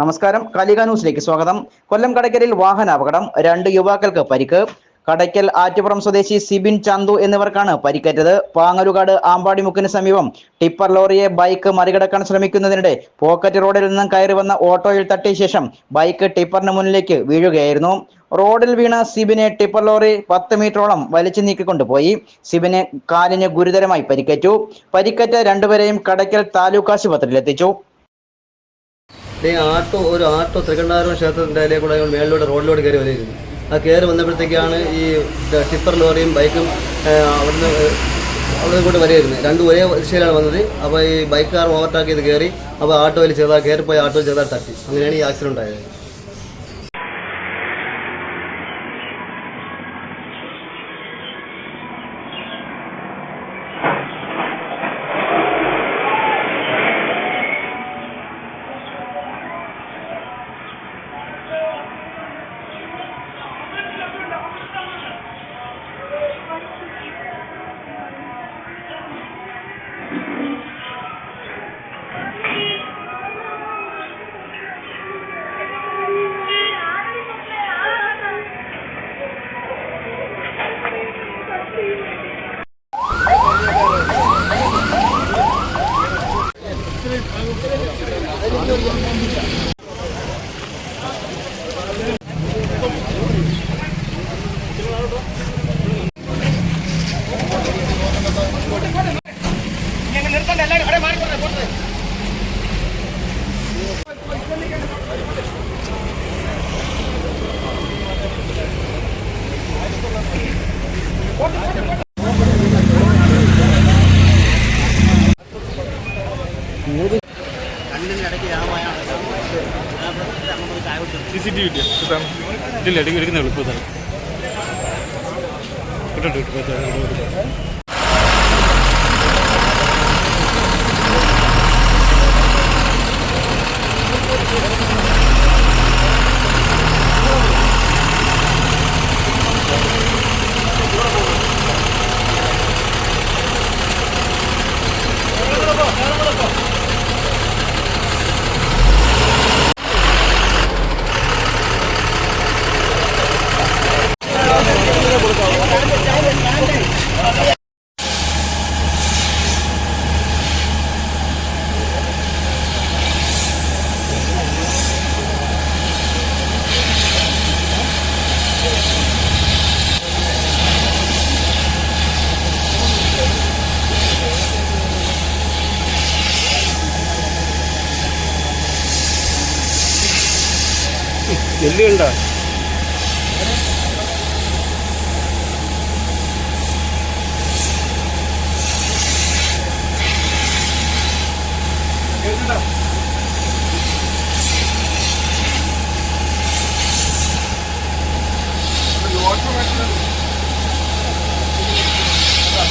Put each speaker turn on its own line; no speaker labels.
നമസ്കാരം. കാലിക ന്യൂസിലേക്ക് സ്വാഗതം. കൊല്ലം കടയ്ക്കലിൽ വാഹനാപകടം രണ്ട് യുവാക്കൾക്ക് പരിക്ക്. കടയ്ക്കൽ ആറ്റുപുറം സ്വദേശി സിബിൻ ചന്തു എന്നിവർക്കാണ് പരിക്കേറ്റത്. പാങ്ങരുകാട് ആമ്പാടിമുക്കിന് സമീപം ടിപ്പർ ലോറിയെ ബൈക്ക് മറികടക്കാൻ ശ്രമിക്കുന്നതിനിടെ പോക്കറ്റ് റോഡിൽ നിന്നും കയറി വന്ന ഓട്ടോയിൽ തട്ടിയ ശേഷം ബൈക്ക് ടിപ്പറിന് മുന്നിലേക്ക് വീഴുകയായിരുന്നു. റോഡിൽ വീണ സിബിനെ ടിപ്പർ ലോറി പത്ത് മീറ്ററോളം വലിച്ചു നീക്കിക്കൊണ്ടുപോയി. സിബിന് കാലിന് ഗുരുതരമായി പരിക്കേറ്റു. പരിക്കേറ്റ രണ്ടുപേരെയും കടയ്ക്കൽ താലൂക്ക് ആശുപത്രിയിൽ എത്തിച്ചു
ഈ ആട്ടോ ഒരു ആട്ടോ തൃക്കണ്ണാരം ക്ഷേത്രത്തിന്റെ അതിലെ കൂടെ മേളിലൂടെ റോഡിലൂടെ കയറി വന്നിരുന്നു. ആ കയറി വന്നപ്പോഴത്തേക്കാണ് ഈ ടിപ്പർ ലോറിയും ബൈക്കും അവിടുന്ന് അവിടെ കൂടെ വരികയായിരുന്നു. രണ്ടും ഒരേ ദിശയിലാണ് വന്നത്. അപ്പോൾ ഈ ബൈക്കാർ ഓവർടാക്ക് ചെയ്ത് കയറി അപ്പോൾ ആട്ടോയിൽ ചെയ്താൽ കയറിപ്പോയി ആട്ടോയിൽ ചെയ്താൽ തട്ടി. അങ്ങനെയാണ് ഈ ആക്സിഡന്റ് ഉണ്ടായത്. 知らない。
സി സി ടി വി ഇല്ല എടുക്കുന്ന കിട്ടും എല്ലുണ്ടോ